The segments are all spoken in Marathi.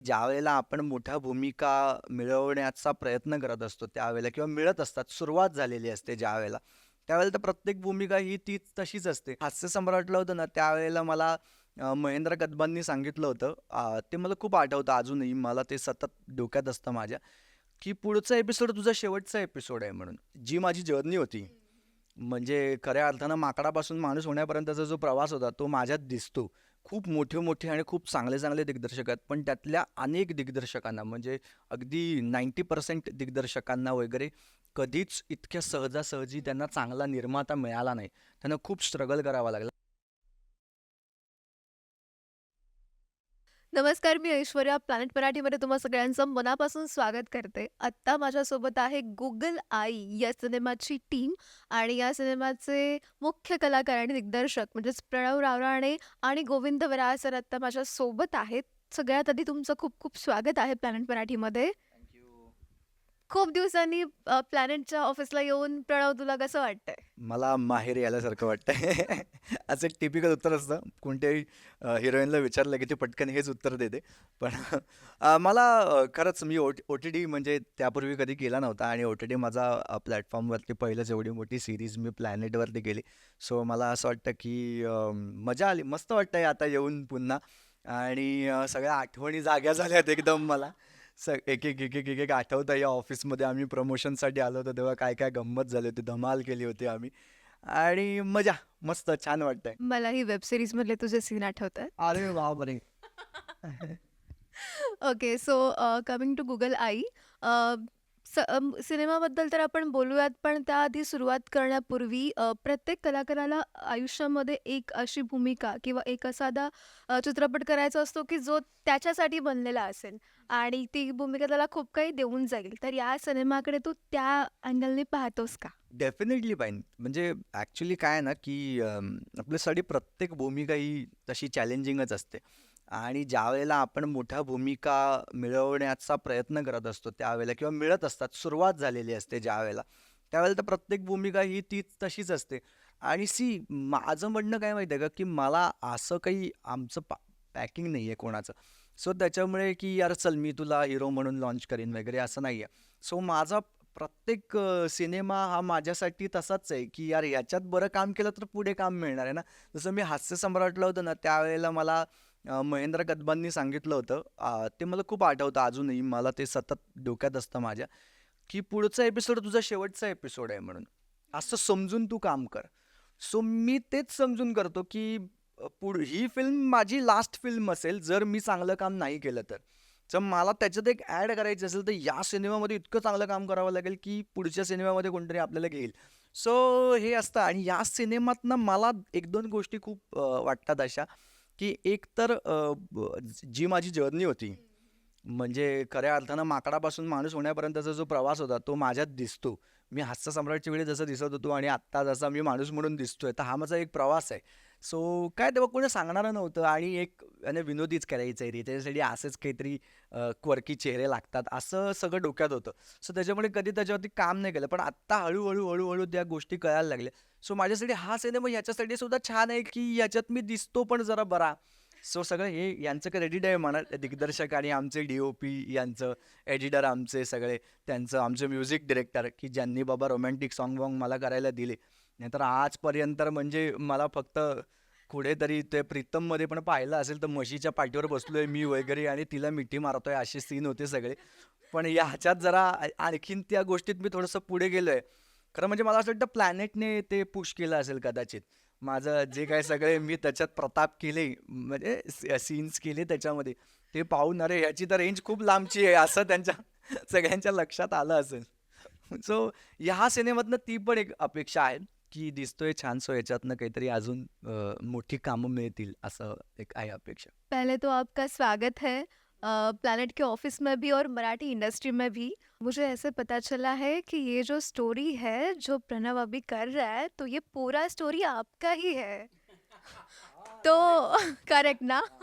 ज्यावेळेला आपण मोठ्या भूमिका मिळवण्याचा प्रयत्न करत असतो त्यावेळेला किंवा मिळत असतात सुरुवात झालेली असते ज्यावेळेला त्यावेळेला तर प्रत्येक भूमिका ही ती तशीच असते. हास्य सम्राटलं होतं ना त्यावेळेला मला महेंद्र कदबांनी सांगितलं होतं ते मला खूप आठवतं अजूनही मला ते सतत डोक्यात असतं माझ्या की पुढचा एपिसोड तुझा शेवटचा एपिसोड आहे म्हणून जी माझी जर्नी होती. म्हणजे खऱ्या अर्थानं माकडापासून माणूस होण्यापर्यंतचा जो प्रवास होता तो माझ्यात दिसतो. खूप मोठे मोठे आणि खूप चांगले चांगले दिग्दर्शक आहेत. पण त्यातल्या अनेक दिग्दर्शकांना म्हणजे अगदी नाईंटी पर्सेंट दिग्दर्शकांना वगैरे कधीच इतक्या सहजासहजी त्यांना चांगला निर्माता मिळाला नाही. त्यांना खूप स्ट्रगल करावा लागला. नमस्कार मी ऐश्वर्या. प्लॅनेट मराठीमध्ये तुम्हा सगळ्यांचं मनापासून स्वागत करते. आत्ता माझ्यासोबत आहे गुगल आई या सिनेमाची टीम आणि या सिनेमाचे मुख्य कलाकार आणि दिग्दर्शक म्हणजेच प्रणव रावराणे आणि गोविंद वराळ सर आत्ता माझ्यासोबत आहेत. सगळ्यात आधी तुमचं खूप खूप स्वागत आहे प्लॅनेट मराठीमध्ये. खूप दिवसांनी प्लॅनेटच्या ऑफिसला येऊन प्रणव तुला कसं वाटतंय? मला माहेर यायल्यासारखं वाटतंय. असं एक टिपिकल उत्तर असतं. कोणत्याही हिरोईनला विचारलं की ते पटकन हेच उत्तर देते. पण मला खरंच मी ओ ओ टी टी म्हणजे त्यापूर्वी कधी केला नव्हता आणि ओ टी टी माझा प्लॅटफॉर्मवरती पहिलंच एवढी मोठी सिरीज मी प्लॅनेटवरती केली. सो मला असं वाटतं की मजा आली. मस्त वाटतंय आता येऊन पुन्हा. आणि सगळ्या आठवणी जाग्या झाल्यात एकदम मला. स एक एक एक एक एक एक आठवतं या ऑफिसमध्ये आम्ही प्रमोशनसाठी आलो होतो तेव्हा काय काय गंमत झाली होती धमाल केली होती आम्ही. आणि मजा मस्त छान वाटतंय. मलाही वेब सिरीज मधले तुझे सीन आठवत अरे वा बरे okay so coming to Google Aai uh, स अम, सिनेमाबद्दल तर आपण बोलूयात पण त्याआधी सुरुवात करण्यापूर्वी अ, प्रत्येक कलाकाराला आयुष्यामध्ये एक अशी भूमिका किंवा एक असादा अ, चित्रपट करायचा असतो की जो त्याच्यासाठी बनलेला असेल आणि ती भूमिका त्याला खूप काही देऊन जाईल. तर या सिनेमाकडे तू त्या अँगलने पाहतोस का? डेफिनेटली पाहिजे म्हणजे ॲक्च्युली काय आहे ना की अम, आपल्यासाठी प्रत्येक भूमिका ही तशी चॅलेंजिंगच असते. आणि ज्यावेळेला आपण मोठ्या भूमिका मिळवण्याचा प्रयत्न करत असतो त्यावेळेला किंवा मिळत असतात सुरुवात झालेली असते ज्यावेळेला त्यावेळेला तर प्रत्येक भूमिका ही ती तशीच असते. आणि सी माझं म्हणणं काय माहिती आहे का की मला असं काही आमचं पा पॅकिंग नाही आहे कोणाचं. सो त्याच्यामुळे की यार चल मी तुला हिरो म्हणून लॉन्च करीन वगैरे असं नाही आहे. सो माझा प्रत्येक सिनेमा हा माझ्यासाठी तसाच आहे की यार याच्यात बरं काम केलं तर पुढे काम मिळणार आहे ना. जसं मी हास्यसम्राटलं होतं ना त्यावेळेला मला अ, महेंद्र कदबांनी सांगितलं होतं. अ, ते मला खूप आठवतं अजूनही. मला ते सतत डोक्यात असतं माझ्या. की पुढचा एपिसोड तुझा शेवटचा एपिसोड आहे म्हणून. असं समजून तू काम कर. सो मी तेच समजून करतो की अ, पुढ ही फिल्म माझी लास्ट फिल्म असेल जर मी चांगलं काम नाही केलं तर. जर मला त्याच्यात एक ॲड करायची असेल तर या सिनेमामध्ये इतकं चांगलं काम करावं लागेल की पुढच्या सिनेमामध्ये कोणतरी आपल्याला घेईल. सो हे असतं. आणि या सिनेमातनं मला एक दोन गोष्टी खूप अ, वाटतात अशा. की एक तर अ, ब- जी माझी जर्नी होती म्हणजे खऱ्या अर्थानं माकडापासून माणूस होण्यापर्यंतचा जो प्रवास होता तो माझ्यात दिसतो. मी हास्य सम्राटच्या वेळी जसं दिसत होतो आणि आत्ता जसा मी माणूस म्हणून दिसतोय तर हा माझा एक प्रवास आहे. सो काय तेव्हा कोणी सांगणारं नव्हतं आणि एक याने विनोदीच करायचं आहे रे त्याच्यासाठी असेच काहीतरी क्वर्की चेहरे लागतात असं सगळं डोक्यात होतं. सो त्याच्यामुळे कधी त्याच्यावरती काम नाही केलं पण आत्ता हळूहळू हळूहळू त्या गोष्टी कळायला लागल्या. सो माझ्यासाठी हा सिनेमा ह्याच्यासाठी सुद्धा छान आहे की याच्यात मी दिसतो पण जरा बरा. सो सगळं हे यांचं क्रेडिट आहे म्हणा. दिग्दर्शक आणि आमचे डी ओ पी यांचं एडिटर आमचे सगळे त्यांचं आमचे म्युझिक डिरेक्टर की ज्यांनी बाबा रोमॅन्टिक सॉन्ग वॉन्ग मला करायला दिले. नाहीतर आजपर्यंत म्हणजे मला फक्त कुठेतरी ते प्रीतममध्ये पण पाहिलं असेल तर म्हशीच्या पाठीवर बसलोय मी वगैरे आणि तिला मिठी मारतोय असे सीन होते सगळे. पण ह्याच्यात जरा आणखीन त्या गोष्टीत मी थोडंसं पुढे गेलोय. खरं म्हणजे मला असं वाटतं प्लॅनेटने ते पुश केलं असेल कदाचित. माझं जे काय सगळे मी त्याच्यात प्रताप केले म्हणजे सीन्स केले त्याच्यामध्ये ते पाहून अरे ह्याची तर रेंज खूप लांबची आहे असं त्यांच्या सगळ्यांच्या लक्षात आलं असेल. सो ह्या सिनेमातनं ती पण एक अपेक्षा आहे की दिसतोय छान सो याच्यातनं काहीतरी अजून मोठी कामं मिळतील असं एक आहे अपेक्षा. पहिले तो आपका स्वागत है प्लैनेट के ऑफ़िस में भी और मराठी इंडस्ट्री में भी मुझे ऐसे पता चला है कि ये जो स्टोरी है जो प्रणव अभी कर रहा है तो ये पूरा स्टोरी आपका ही है। तो करेक्ट ना?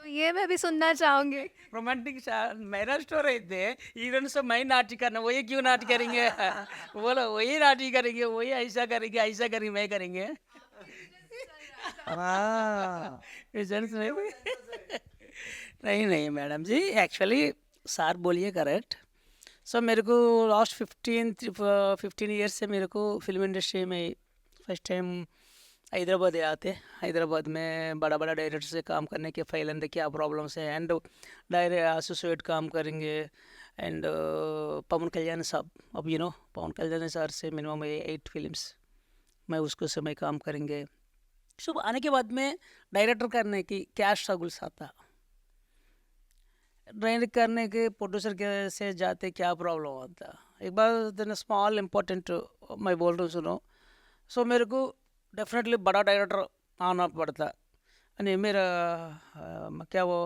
तो ये मैं भी सुनना चाहूँगी। रोमांटिक मेरा स्टोरी थे हीरोइन से मैं नाटी करना वही क्यों नाटक करेंगे? बोलो वही नाटी करेंगे वही ऐसा करेंगे ऐसा करेंगे मैं करेंगे। हाँ। रिज़ल्ट नहीं नहीं नहीं मैडम जी एक्चुअली सार बोलिए करेक्ट सो मेरे को लास्ट फिफ्टीन फिफ्टीन ईयर्स से मेरे को फ़िल्म इंडस्ट्री में फ़र्स्ट टाइम हैदराबाद आते। हैदराबाद में बड़ा बड़ा डायरेक्टर से काम करने के फ़ाइल अंदर क्या प्रॉब्लम्स है। एंड डायरेक्ट एसोसिएट काम करेंगे। एंड पवन कल्याण साहब अब you know Pawan Kalyan sir say minimum eight films मैं उसको समय काम करेंगे। शुभ आने के बाद में डायरेक्टर करने की क्या स्ट्रगल्स आता डायरेक्ट करने के प्रोड्यूसर के से जाते क्या प्रॉब्लम होता एक बार देन स्मॉल इम्पोर्टेंट मैं बोल रहा हूँ सुनो। सो मेरे को डेफिनेटली बड़ा डायरेक्टर आना पड़ता। यानी मेरा क्या वो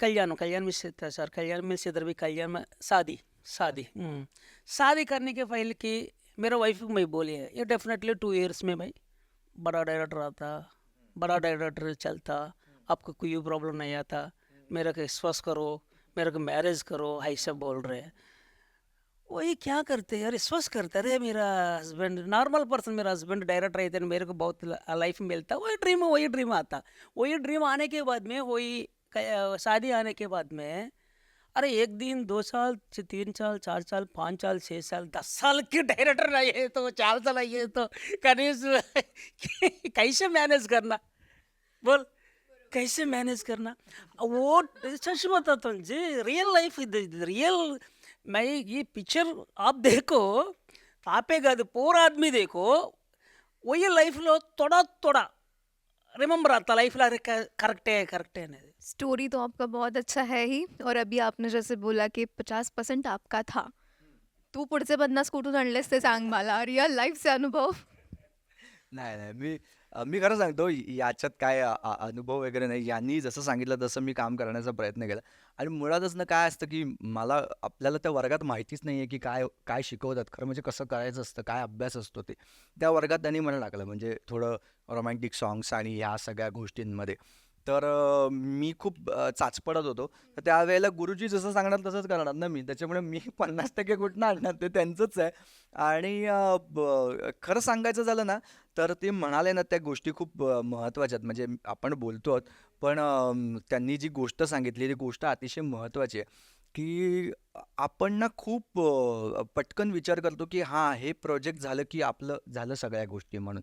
कल्याण कल्याण मिस था सर कल्याण मिस इधर भी कल्याण में शादी शादी। शादी करने के पहले की मेरा वाइफ मैं बोली है ये डेफिनेटली टू इयर्स में भाई, बड़ा डायरेक्टर आता, बड़ा डायरेक्टर चलता, आपको कोई प्रॉब्लम नहीं आता, मेरे को विश्वास करो, मेरे को मैरिज करो ऐसा बोल रहे हैं। वही क्या करते यार विश्वास करते अरे मेरा हस्बैंड नॉर्मल पर्सन मेरा हस्बैंड डायरेक्टर रहते मेरे को बहुत लाइफ मिलता, वही ड्रीम वही ड्रीम आता। वही ड्रीम आने के बाद में, वही शादी आने के बाद में अरे एक दिन दो साल च- तीन साल चार साल पाँच साल छः साल दस साल के डायरेक्टर नहीं है तो चार साल आई है तो कनीज कैसे मैनेज करना बोल कैसे मैनेज करना वो सच बताता हूँ जी रियल लाइफ रियल मैं ये पिक्चर आप देखो आपे కాదు పూర ఆద్మీ देखो వయ్యే లైఫ్లో తొడ తొడ రిమెంబర్ आता లైఫ్లో అరే కరెక్టే కరెక్టే అనేది स्टोरी तो आपका बहुत अच्छा है ही। और अभी आपने जसे बोला की पचास पर्सेंट आपका था। तू पुढचे पन्नास कुठून आणलेस ते सांग मला रिअल लाईफचे अनुभव. नाही नाही मी मी खरं सांगतो याच्यात काय अनुभव वगैरे नाही. यांनी जसं सांगितलं तसं मी काम करण्याचा प्रयत्न केला. आणि मुळातच ना काय असतं की मला आपल्याला त्या वर्गात माहितीच नाही आहे की काय काय शिकवतात. खरं म्हणजे कसं करायचं असतं काय अभ्यास असतो ते. त्या वर्गात त्यांनी मला टाकलं. म्हणजे थोडं रोमॅन्टिक सॉंग्स आणि ह्या सगळ्या गोष्टींमध्ये. तर मी खूप चाचपडत होतो. तर त्यावेळेला गुरुजी जसं सांगणार तसंच करणार. ना मी त्याच्यामुळे मी पन्नास टक्के कुठनं आणणार ते त्यांचंच आहे. आणि खरं सांगायचं झालं ना तर ते म्हणाले ना त्या गोष्टी खूप महत्त्वाच्या आहेत. म्हणजे आपण बोलतो आहोत पण त्यांनी जी गोष्ट सांगितली ती गोष्ट अतिशय महत्त्वाची आहे. की आपण ना खूप पटकन विचार करतो की हां हे प्रोजेक्ट झालं की आपलं झालं सगळ्या गोष्टी म्हणून.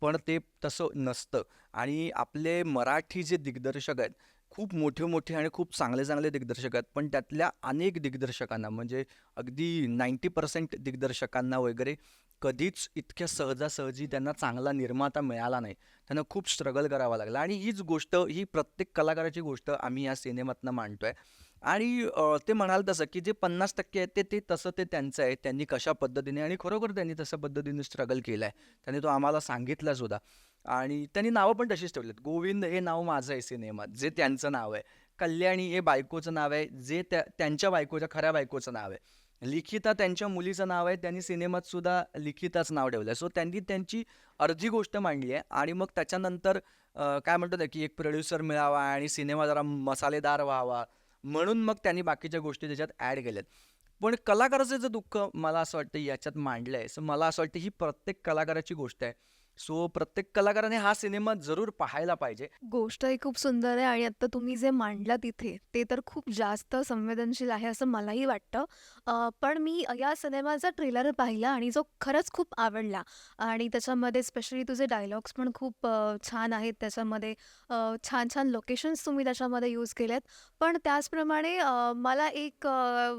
पण ते तसं नसतं. आणि आपले मराठी जे दिग्दर्शक आहेत खूप मोठे मोठे आणि खूप चांगले चांगले दिग्दर्शक आहेत पण त्यातल्या अनेक दिग्दर्शकांना म्हणजे अगदी नाईंटी पर्सेंट दिग्दर्शकांना वगैरे कधीच इतक्या सहजासहजी त्यांना चांगला निर्माता मिळाला नाही. त्यांना खूप स्ट्रगल करावा लागला. आणि हीच गोष्ट ही प्रत्येक कलाकाराची गोष्ट आम्ही या सिनेमातनं आहे आणि ते म्हणाल तसं की जे पन्नास टक्के आहेत ते ते तसं ते त्यांचं आहे. त्यांनी कशा पद्धतीने आणि खरोखर त्यांनी तशा पद्धतीने स्ट्रगल केलं आहे त्यांनी तो आम्हाला सांगितला सुद्धा. आणि त्यांनी नावं पण तशीच ठेवलीत. गोविंद हे नाव माझं आहे सिनेमात जे त्यांचं नाव आहे. कल्याणी हे बायकोचं नाव आहे जे त्या त्यांच्या बायकोच्या खऱ्या बायकोचं नाव आहे. लिखिता त्यांच्या मुलीचं नाव आहे त्यांनी सिनेमात सुद्धा लिखिताच नाव ठेवलं आहे सो त्यांनी त्यांची अर्धी गोष्ट मांडली आहे आणि मग त्याच्यानंतर काय म्हणतो ना की एक प्रोड्युसर मिळावा आणि सिनेमा जरा मसालेदार व्हावा. म्हणून मग त्यांनी बाकीच्या गोष्टी त्याच्यात ॲड केल्यात. पण कलाकाराचं जे दुःख मला असं वाटतं याच्यात मांडलं आहे सो मला असं वाटतं ही प्रत्येक कलाकाराची गोष्ट आहे. सो प्रत्येक कलाकाराने हा सिनेमा जरूर पाहायला पाहिजे. गोष्टही खूप सुंदर आहे आणि आता तुम्ही जे मांडला तिथे ते तर खूप जास्त संवेदनशील आहे असं मलाही वाटतं. अ, पण मी या सिनेमाचा ट्रेलर पाहिला आणि जो खरंच खूप आवडला. आणि त्याच्यामध्ये स्पेशली तुझे डायलॉग्स पण खूप अ, छान आहेत. त्याच्यामध्ये अ, छान छान लोकेशन्स तुम्ही त्याच्यामध्ये यूज केलेत. पण त्याचप्रमाणे अ, मला एक अ,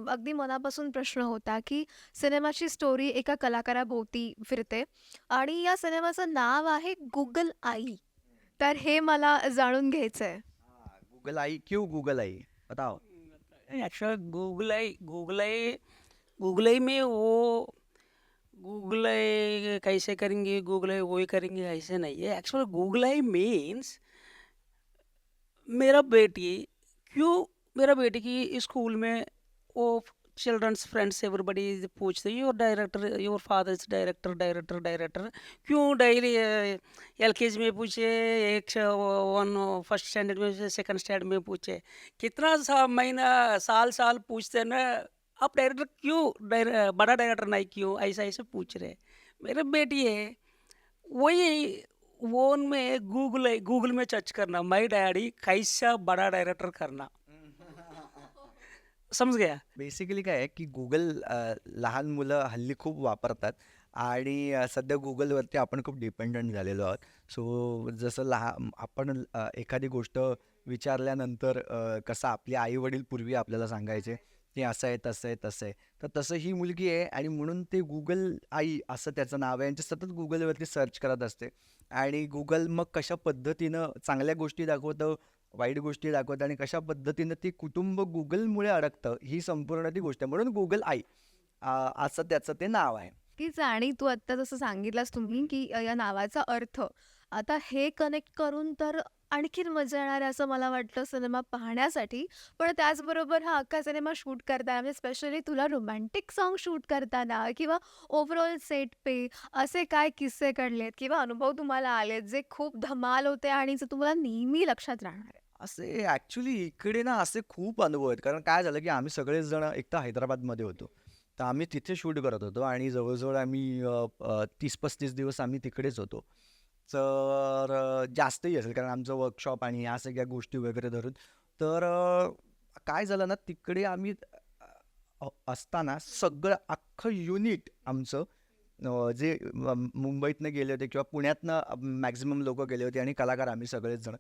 अगदी मनापासून प्रश्न होता की सिनेमाची स्टोरी एका कलाकाराभोवती फिरते. आणि या सिनेमाचं नाव आहे गुगल आई. तर हे मला जाणून घ्यायचं आहे गुगल आई क्यू गुगल आई? बताओ. Actual Google Aai Google Aai Google Aai में वो गूगल आई कैसे करेंगे गूगल आई वही करेंगे ऐसे नहीं है. एक्चुअल गूगल आई मीन्स मेरा बेटी क्यों मेरा बेटी की स्कूल में वो चिल्ड्रन्स फ्रेंड्स एवरीबडी पूछते your director your father is director director director क्यों डायरी एल के जी में पूछे एक वन फर्स्ट स्टैंडर्ड में सेकंड स्टैंडर्ड में पूछे। कितना सा महीना साल साल पूछते ना आप डायरेक्टर क्यों डायरे- eh, बड़ा डायरेक्टर नहीं क्यों ऐसा ऐसे पूछ रहे। मेरे बेटी है वही फोन में गूगल गूगल में सर्च करना माई डैडी कैसा बड़ा डायरेक्टर करना? समज गया बेसिकली काय आहे की गुगल लहान मुलं हल्ली खूप वापरतात आणि सध्या गुगलवरती आपण खूप डिपेंडंट झालेलो आहोत. सो जसं लहान आपण एखादी गोष्ट विचारल्यानंतर कसं आपले आई वडील पूर्वी आपल्याला सांगायचे की असं आहे तसं आहे तसं आहे. तर तसं ही मुलगी आहे आणि म्हणून ते गुगल आई असं त्याचं नाव आहे यांचे सतत गुगलवरती सर्च करत असते. आणि गुगल मग कशा पद्धतीनं चांगल्या गोष्टी दाखवतं वाईट गोष्टी दाखवतं आणि कशा पद्धतीनं ती कुटुंब गुगलमुळे अडकतं ही संपूर्ण ती गोष्ट आहे. म्हणून गुगल आई असं त्याचं ते नाव आहे. तीच आणि तू आत्ता जसं सांगितलंस तुम्ही की या नावाचा अर्थ. आता हे कनेक्ट करून तर आणखीन मजा येणार आहे असं मला वाटतं सिनेमा पाहण्यासाठी. पण त्याचबरोबर हा अख्खा सिनेमा शूट करताना म्हणजे स्पेशली तुला रोमॅन्टिक सॉन्ग शूट करताना किंवा ओव्हरऑल सेट पे असे काय किस्से घडलेत किंवा अनुभव तुम्हाला आलेत जे खूप धमाल होते आणि जे तुम्हाला नेहमी लक्षात राहणार आहे? असे ॲक्च्युली इकडे ना असे खूप अनुभव आहेत. कारण काय झालं की आम्ही सगळेच जण एक तर हैदराबादमध्ये होतो. तर आम्ही तिथे शूट करत होतो आणि जवळजवळ आम्ही तीस पस्तीस दिवस आम्ही तिकडेच होतो. तर जास्तही असेल कारण आमचं वर्कशॉप आणि या सगळ्या गोष्टी वगैरे धरून. तर काय झालं ना तिकडे आम्ही असताना सगळं अख्खं युनिट आमचं जे मुंबईतनं गेले होते किंवा पुण्यातनं मॅक्झिमम लोक गेले होते आणि कलाकार आम्ही सगळेच जण.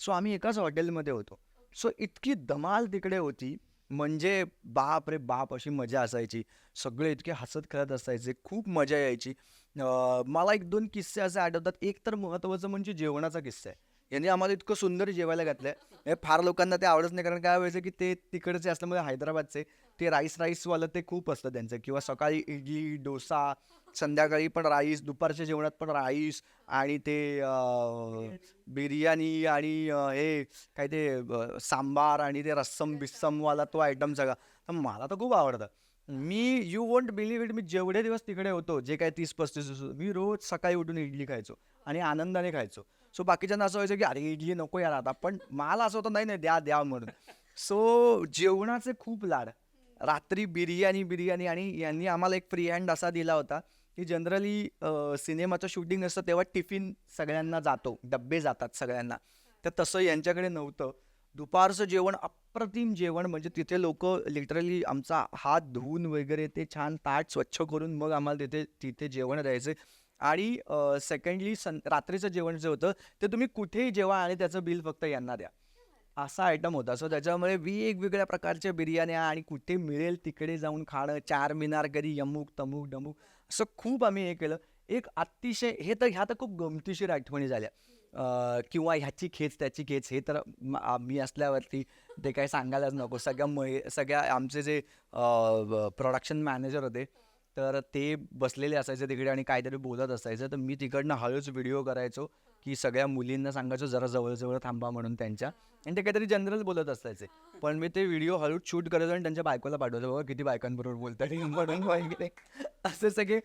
सो आम्ही एकाच हॉटेलमध्ये होतो. सो इतकी धमाल तिकडे होती. म्हणजे बाप रे बाप अशी मजा असायची. सगळे इतके हसत खेळत असायचे. खूप मजा यायची. मला एक दोन किस्से असे आठवतात. एक तर महत्त्वाचं म्हणजे जेवणाचा किस्सा आहे. यांनी आम्हाला इतकं सुंदर जेवायला घातलं हे फार लोकांना ते आवडत नाही. कारण काय व्हायचं की ते तिकडचे असल्यामुळे हैदराबादचे ते राईस राईसवालं ते खूप असतं त्यांचं. किंवा सकाळी इडली डोसा संध्याकाळी पण राईस दुपारच्या जेवणात पण राईस आणि ते बिर्याणी आणि हे काय ते सांबार आणि ते रस्सम बिस्समवाला तो आयटम सगळा. तर मला तर खूप आवडतं. मी यू वोंट बिलीव्ह इट मी जेवढे दिवस तिकडे होतो जे काय तीस पस्तीस दिवस होतो, मी रोज सकाळी उठून इडली खायचो आणि आनंदाने खायचो. सो बाकीच्यांना असं व्हायचं की अरे इडली नको यार आता. पण मला असं होतं नाही नाही द्या द्या म्हणून. सो जेवणाचे खूप लाड. रात्री बिर्याणी बिर्याणी आणि यांनी आम्हाला एक फ्री हँड असा दिला होता. की जनरली सिनेमाचं शूटिंग असतं तेव्हा टिफिन सगळ्यांना जातो डब्बे जातात सगळ्यांना. तर तसं यांच्याकडे नव्हतं. दुपारचं जेवण अप्रतिम जेवण म्हणजे तिथे लोक लिटरली आमचा हात धुवून वगैरे ते छान ताट स्वच्छ करून मग आम्हाला तिथे तिथे जेवण द्यायचे. आणि सेकंडली सं रात्रीचं जेवण जे होतं ते तुम्ही कुठेही जेवा आणि त्याचं बिल फक्त यांना द्या. असा आयटम होता. सो त्याच्यामुळे वेगवेगळ्या प्रकारच्या बिर्याण्या आणि कुठे मिळेल तिकडे जाऊन खाणं चार मिनार कधी यमुक तमुक डमुक असं खूप आम्ही हे केलं. एक अतिशय हे तर ह्या तर खूप गमतीशीर आठवणी झाल्या. किंवा ह्याची खेच त्याची खेच हे तर आम्ही मी असल्यावरती ते काही सांगायलाच नको. सगळ्या मै सगळ्या आमचे जे प्रोडक्शन मॅनेजर होते तर ते बसलेले असायचे तिकडे आणि काहीतरी बोलत असायचं. तर मी तिकडनं हळूच व्हिडिओ करायचो. की सगळ्या मुलींना सांगायचो जरा जवळजवळ थांबा म्हणून त्यांच्या. आणि ते काहीतरी जनरल बोलत असायचे. पण मी ते व्हिडिओ हळूच शूट करायचो आणि त्यांच्या बायकोला पाठवायचो बाबा किती बायकांबरोबर बोलतात म्हणून वगैरे. असे सगळे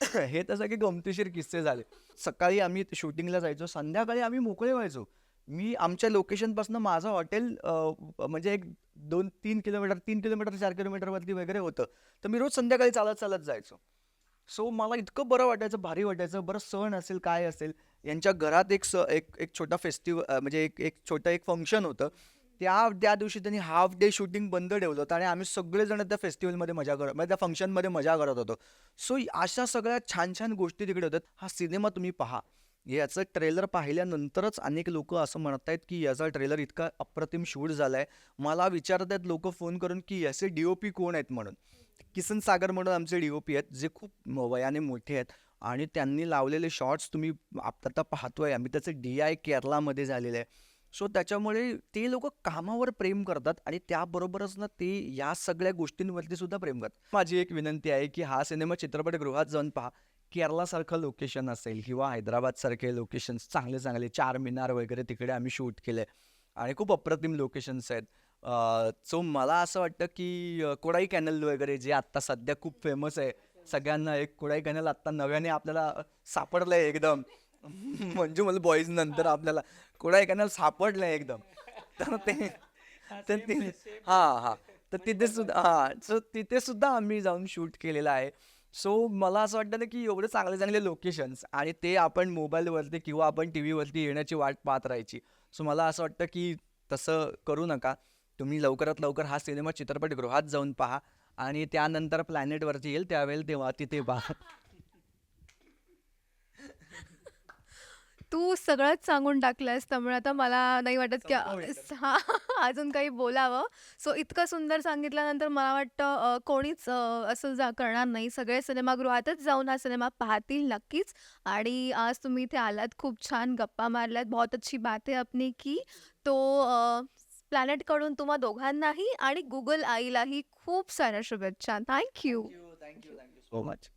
हे तर सगळे गमतीशीर किस्से झाले. सकाळी आम्ही शूटिंगला जायचो संध्याकाळी आम्ही मोकळे व्हायचो. मी आमच्या लोकेशनपासून माझं हॉटेल म्हणजे एक दोन तीन किलोमीटर तीन किलोमीटर चार किलोमीटरवरती वगैरे होतं. तर मी रोज संध्याकाळी चालत चालत जायचो. सो मला इतकं बरं वाटायचं भारी वाटायचं बरं सण असेल काय असेल. यांच्या घरात एक स एक एक छोटा फेस्टिवल म्हणजे एक एक छोटं एक फंक्शन होतं. त्या त्या दिवशी त्यांनी हाफ डे शूटिंग बंद ठेवलं होतं आणि आम्ही सगळेजण त्या फेस्टिवलमध्ये मजा करत म्हणजे त्या फंक्शनमध्ये मजा करत होतो. सो अशा सगळ्या छान छान गोष्टी तिकडे होतात हा सिनेमा तुम्ही पहा. याचं ट्रेलर पाहिल्यानंतरच अनेक लोक असं म्हणत आहेत की याचा ट्रेलर इतका अप्रतिम शूट झाला आहे मला विचारत आहेत लोक फोन करून की याचे डी ओ पी कोण आहेत म्हणून. किसन सागर म्हणून आमचे डी ओ पी आहेत जे खूप वयाने मोठे आहेत आणि त्यांनी लावलेले शॉर्ट्स तुम्ही आता पाहतोय. आम्ही त्याचं डी आय केरलामध्ये झालेलं आहे. सो त्याच्यामुळे ते लोक कामावर प्रेम करतात आणि त्याबरोबरच ना ते या सगळ्या गोष्टींवरती सुद्धा प्रेम करतात. माझी एक विनंती आहे की हा सिनेमा चित्रपटगृहात जाऊन पहा. केरलासारखं लोकेशन असेल किंवा हैदराबादसारखे लोकेशन्स चांगले चांगले चार मिनार वगैरे तिकडे आम्ही शूट केले आणि खूप अप्रतिम लोकेशन्स आहेत. सो मला असं वाटतं की कोडाई कॅनल वगैरे जे आत्ता सध्या खूप फेमस आहे सगळ्यांना एक कोडाई कॅनल आत्ता नव्याने आपल्याला सापडलं आहे एकदम. म्हणजे मला बॉईज नंतर आपल्याला कोडाई कॅनल सापडलं आहे एकदम. तर ते ते हां हां. तर तिथे सुद्धा हां सो तिथे सुद्धा आम्ही जाऊन शूट केलेलं आहे. सो मला असं वाटतं ना की एवढे चांगले चांगले लोकेशन्स आणि ते आपण मोबाईलवरती किंवा आपण टी व्हीवरती येण्याची वाट पाहत राहायची. सो मला असं वाटतं की तसं करू नका. तुम्ही लवकरात लवकर हा सिनेमा चित्रपटगृहात जाऊन पहा आणि त्यानंतर प्लॅनेटवरती येईल त्यावेळेला तेव्हा तिथे पहा. तू सगळंच सांगून टाकलंस त्यामुळे आता मला नाही वाटत की हा अजून काही बोलावं. सो इतकं सुंदर सांगितल्यानंतर मला वाटतं कोणीच असं जा करणार नाही. सगळे सिनेमागृहातच जाऊन हा सिनेमा पाहतील नक्कीच. आणि आज तुम्ही इथे आलात खूप छान गप्पा मारल्यात. बहुत अच्छी बात है अपनी की. तो प्लॅनेटकडून तुम्हा दोघांनाही आणि गुगल आईलाही खूप साऱ्या शुभेच्छा. Thank you thank you thank you so much.